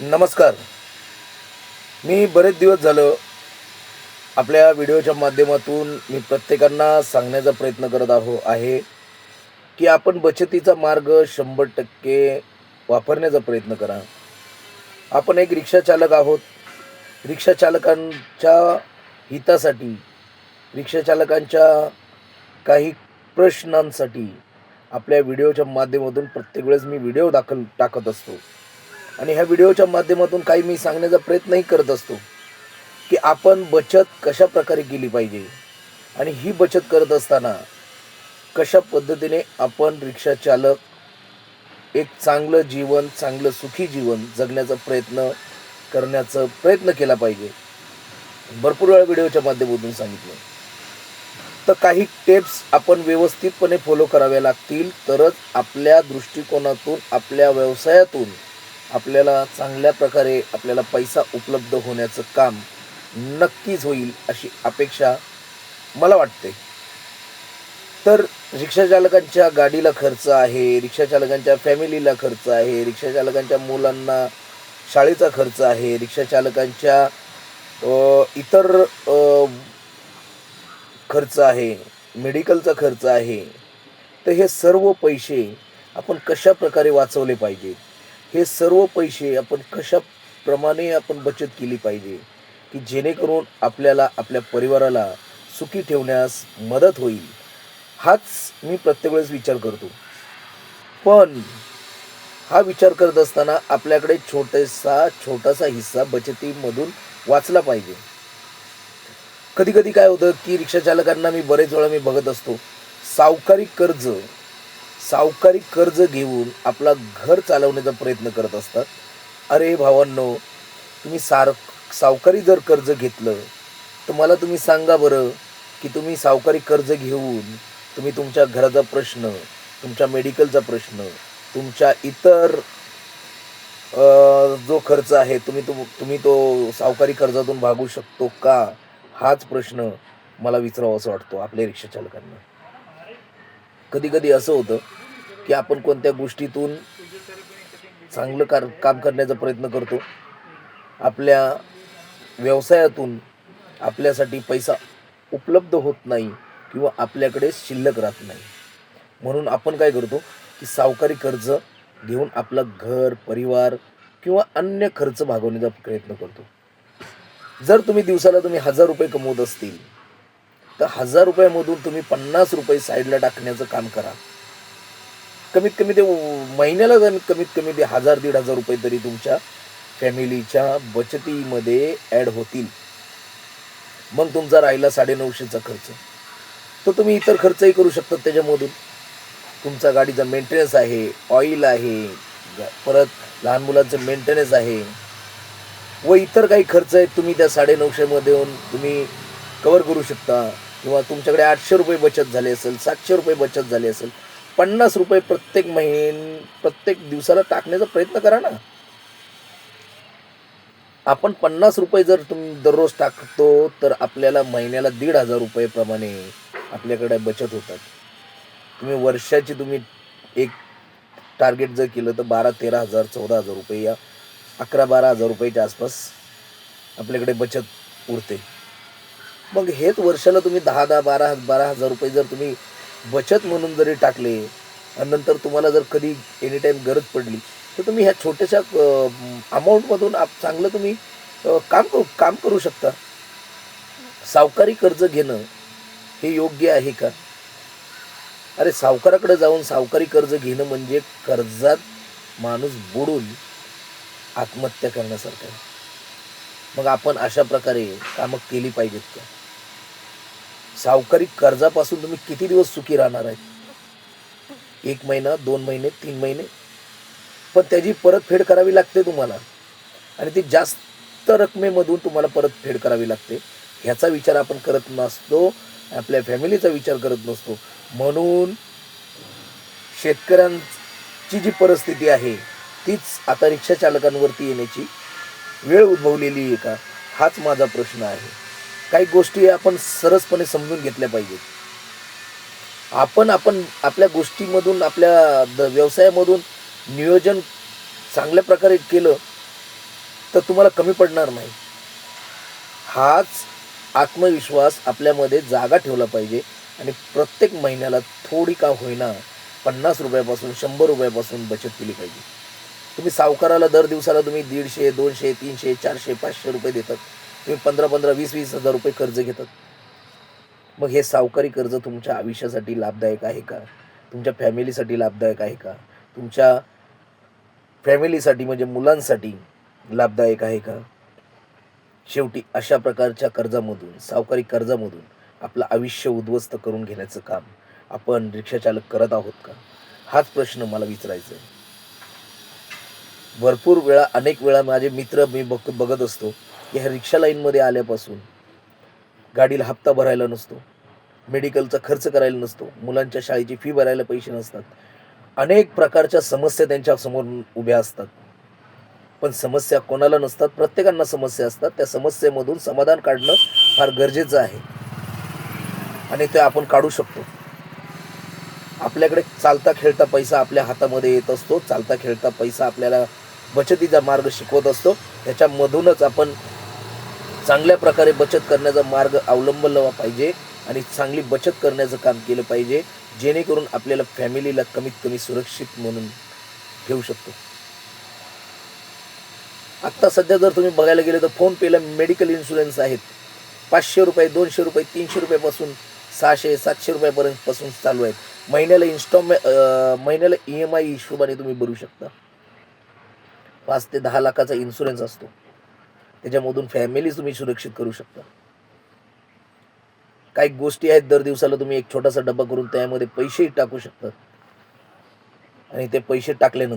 नमस्कार. मी बरेच दिवस झालं आपल्या व्हिडिओच्या माध्यमातून मी प्रत्येकांना सांगण्याचा प्रयत्न करत आहो आहे की आपण बचतीचा मार्ग शंभर टक्के वापरण्याचा प्रयत्न करा. आपण एक रिक्षाचालक आहोत. रिक्षाचालकांच्या हितासाठी रिक्षाचालकांच्या काही प्रश्नांसाठी आपल्या व्हिडिओच्या माध्यमातून प्रत्येक वेळेस मी व्हिडिओ दाखल टाकत असतो. आणि ह्या व्हिडिओच्या माध्यमातून काही मी सांगण्याचा प्रयत्नही करत असतो की आपण बचत कशा प्रकारे केली पाहिजे? आणि ही बचत करत असताना कशा पद्धतीने आपण रिक्षा चालक एक चांगलं जीवन चांगलं सुखी जीवन जगण्याचा प्रयत्न करण्याचा प्रयत्न केला पाहिजे? भरपूर वेळा व्हिडिओच्या माध्यमातून सांगितलं. तर काही टिप्स आपण व्यवस्थितपणे फॉलो कराव्या लागतील. तरच आपल्या दृष्टिकोनातून आपल्या व्यवसायातून आपल्याला चांगल्या प्रकारे आपल्याला पैसा उपलब्ध होण्याचं काम नक्कीच होईल अशी अपेक्षा मला वाटते. तर रिक्षाचालकांच्या गाडीला खर्च आहे रिक्षाचालकांच्या फॅमिलीला खर्च आहे रिक्षा चालकांच्या मुलांना शाळेचा खर्च आहे रिक्षा चालकांच्या इतर खर्च आहे मेडिकलचा खर्च आहे. तर हे सर्व पैसे आपण कशा प्रकारे वाचवले पाहिजेत? हे सर्व पैसे आपण कशाप्रमाणे आपण बचत केली पाहिजे? की जेणेकरून आपल्याला आपल्या परिवाराला सुखी ठेवण्यास मदत होईल? हाच मी प्रत्येक वेळेस विचार करतो. पण हा विचार करत असताना आपल्याकडे छोटेसा छोटासा हिस्सा बचतीमधून वाचला पाहिजे. कधी कधी काय होतं की रिक्षा चालकांना मी बरेच वेळा मी बघत असतो. सावकारी कर्ज सावकारी कर्ज घेऊन आपला घर चालवण्याचा प्रयत्न करत असतात. अरे भावांनो तुम्ही सार सावकारी जर कर्ज घेतलं तर मला तुम्ही सांगा बरं की तुम्ही सावकारी कर्ज घेऊन तुम्ही तुमच्या घराचा प्रश्न तुमच्या मेडिकलचा प्रश्न तुमच्या इतर जो खर्च आहे तुम्ही तो तुम्ही तो सावकारी कर्जातून भागू शकतो का? हाच प्रश्न मला विचारावा असं वाटतो आपल्या रिक्षाचालकांना कधी कधी असं होतं की आपण कोणत्या गोष्टीतून चांगलं कार काम करण्याचा प्रयत्न करतो. आपल्या व्यवसायातून आपल्यासाठी पैसा उपलब्ध होत नाही किंवा आपल्याकडे शिल्लक राहत नाही. म्हणून आपण काय करतो की सावकारी कर्ज घेऊन आपलं घर परिवार किंवा अन्य खर्च भागवण्याचा प्रयत्न करतो. जर तुम्ही दिवसाला तुम्ही हजार रुपये कमवत असतील तर हजार रुपयामधून तुम्ही पन्नास रुपये साईडला टाकण्याचं काम करा. कमीत कमी ते महिन्याला जर कमीत कमी ते हजार दीड हजार रुपये तरी तुमच्या फॅमिलीच्या बचतीमध्ये ॲड होतील. मग तुमचा राहिला साडेनऊशेचा खर्च. तर तुम्ही इतर खर्चही करू शकता त्याच्यामधून. तुमचा गाडीचा मेंटेनन्स आहे ऑइल आहे परत लहान मुलांचं मेंटेनन्स आहे. व इतर काही खर्च आहेत तुम्ही त्या साडेनऊशेमध्ये येऊन तुम्ही कवर करू शकता. किंवा तुमच्याकडे आठशे रुपये बचत झाली असेल सातशे रुपये बचत झाली असेल पन्नास रुपये प्रत्येक महिन प्रत्येक दिवसाला टाकण्याचा प्रयत्न करा ना. आपण पन्नास रुपये जर तुम्ही दररोज टाकतो तर आपल्याला महिन्याला दीड हजार रुपयेप्रमाणे आपल्याकडे बचत होतात. तुम्ही वर्षाची तुम्ही एक टार्गेट जर केलं तर बारा तेरा हजार चौदा हजार रुपये या अकरा बारा हजार रुपयाच्या आसपास आपल्याकडे बचत उरते. मग हेच वर्षाला तुम्ही दहा दहा बारा बारा हजार रुपये जर तुम्ही बचत म्हणून जरी टाकले आणि नंतर तुम्हाला जर कधी एनी टाईम गरज पडली तर तुम्ही ह्या छोट्याशा अमाऊंटमधून आप चांगलं तुम्ही काम करू काम करू शकता. सावकारी कर्ज घेणं हे योग्य आहे का? अरे सावकाराकडे जाऊन सावकारी कर्ज घेणं म्हणजे कर्जात माणूस बुडून आत्महत्या करण्यासारखं आहे. मग आपण अशा प्रकारे कामं केली पाहिजेत का? सावकारी कर्जापासून तुम्ही किती दिवस सुखी राहणार आहे? एक महिना दोन महिने तीन महिने? पण त्याची परतफेड करावी लागते तुम्हाला. आणि ती जास्त रकमेमधून तुम्हाला परतफेड करावी लागते. ह्याचा विचार आपण करत नसतो. आपल्या फॅमिलीचा विचार करत नसतो. म्हणून शेतकऱ्यांची जी परिस्थिती आहे तीच आता रिक्षा चालकांवरती येण्याची वेळ उद्भवलेली आहे का? हाच माझा प्रश्न आहे. काही गोष्टी आपण सरसपणे समजून घेतल्या पाहिजेत. आपण आपण आपल्या गोष्टीमधून आपल्या द- व्यवसायामधून नियोजन चांगल्या प्रकारे केलं तर तुम्हाला कमी पडणार नाही. हाच आत्मविश्वास आपल्यामध्ये जागा ठेवला पाहिजे आणि प्रत्येक महिन्याला थोडी का होईना पन्नास रुपयापासून शंभर रुपयापासून बचत केली पाहिजे. तुम्ही सावकाराला दर दिवसाला तुम्ही दीडशे दोनशे तीनशे चारशे पाचशे रुपये देतात. तुम्ही पंधरा पंधरा वीस वीस हजार रुपये कर्ज घेतात. मग हे सावकारी कर्ज तुमच्या आयुष्यासाठी लाभदायक आहे का? तुमच्या फॅमिलीसाठी लाभदायक आहे का? तुमच्या फॅमिलीसाठी म्हणजे मुलांसाठी लाभदायक आहे का? शेवटी अशा प्रकारच्या कर्जामधून सावकारी कर्जामधून आपलं आयुष्य उद्ध्वस्त करून घेण्याचं काम आपण रिक्षाचालक करत आहोत का? हाच प्रश्न मला विचारायचा आहे भरपूर वेळा अनेक वेळा माझे मित्र मी बघ बघत असतो. की ह्या रिक्षा लाईनमध्ये आल्यापासून गाडीला हप्ता भरायला नसतो मेडिकलचा खर्च करायला नसतो मुलांच्या शाळेची फी भरायला पैसे नसतात. अनेक प्रकारच्या समस्या त्यांच्यासमोर उभ्या असतात. पण समस्या कोणाला नसतात प्रत्येकांना समस्या असतात. त्या समस्येमधून समाधान काढणं फार गरजेचं आहे. आणि ते आपण काढू शकतो. आपल्याकडे चालता खेळता पैसा आपल्या हातामध्ये येत असतो. चालता खेळता पैसा आपल्याला बचतीचा मार्ग शिकवत असतो. त्याच्यामधूनच आपण चांगल्या प्रकारे बचत करण्याचा मार्ग अवलंबला पाहिजे आणि चांगली बचत करण्याचं काम केलं पाहिजे जेणेकरून आपल्याला फॅमिलीला कमीत कमी सुरक्षित म्हणून ठेवू शकतो. आत्ता सध्या जर तुम्ही बघायला गेले तर फोनपेला मेडिकल इन्शुरन्स आहेत. पाचशे रुपये दोनशे रुपये तीनशे रुपयापासून सहाशे सातशे रुपयापर्यंत पासून चालू आहेत. महिन्याला इन्स्टॉलमे महिन्याला ई एम आय हिशोबाने तुम्ही भरू शकता. पाच ते दहा लाखाचा इन्शुरन्स असतो. त्याच्यामधून फॅमिली तुम्ही सुरक्षित करू शकता. काही गोष्टी आहेत दर दिवसाला तुम्ही एक छोटासा डब्बा करून त्यामध्ये पैसेही टाकू शकता. आणि ते पैसे टाकल्यानंतर